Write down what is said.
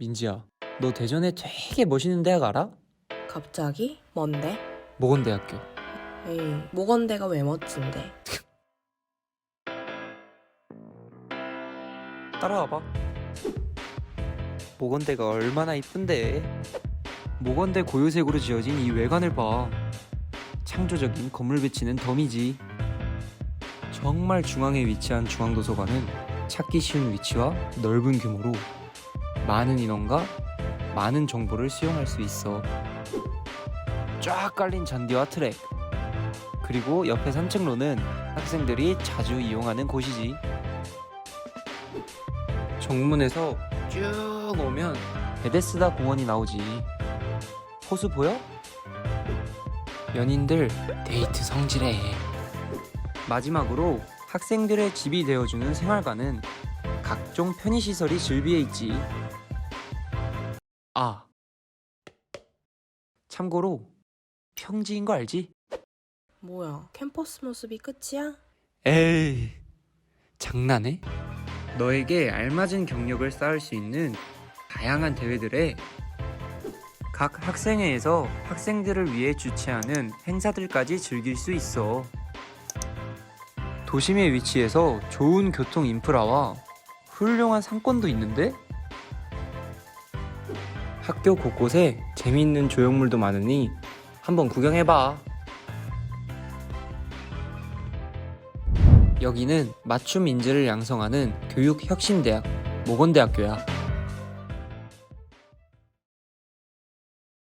민지야, 너 대전에 되게 멋있는 대학 알아? 갑자기? 뭔데? 모건대학교. 에이, 모건대가 왜 멋진데? 따라와봐. 모건대가 얼마나 이쁜데. 모건대 고요색으로 지어진 이 외관을 봐. 창조적인 건물 배치는 덤이지. 정말 중앙에 위치한 중앙도서관은 찾기 쉬운 위치와 넓은 규모로 많은 인원과 많은 정보를 수용할 수 있어. 쫙 깔린 잔디와 트랙. 그리고 옆에 산책로는 학생들이 자주 이용하는 곳이지. 정문에서 쭉 오면 베데스다 공원이 나오지. 호수 보여? 연인들 데이트 성지래. 마지막으로 학생들의 집이 되어주는 생활관은 각종 편의시설이 즐비해 있지. 아. 참고로 평지인 거 알지? 뭐야, 캠퍼스 모습이 끝이야? 에이, 장난해? 너에게 알맞은 경력을 쌓을 수 있는 다양한 대회들에 각 학생회에서 학생들을 위해 주최하는 행사들까지 즐길 수 있어. 도심에 위치해서 좋은 교통 인프라와 훌륭한 상권도 있는데? 학교 곳곳에 재미있는 조형물도 많으니 한번 구경해봐. 여기는 맞춤 인재를 양성하는 교육혁신대학 모건대학교야.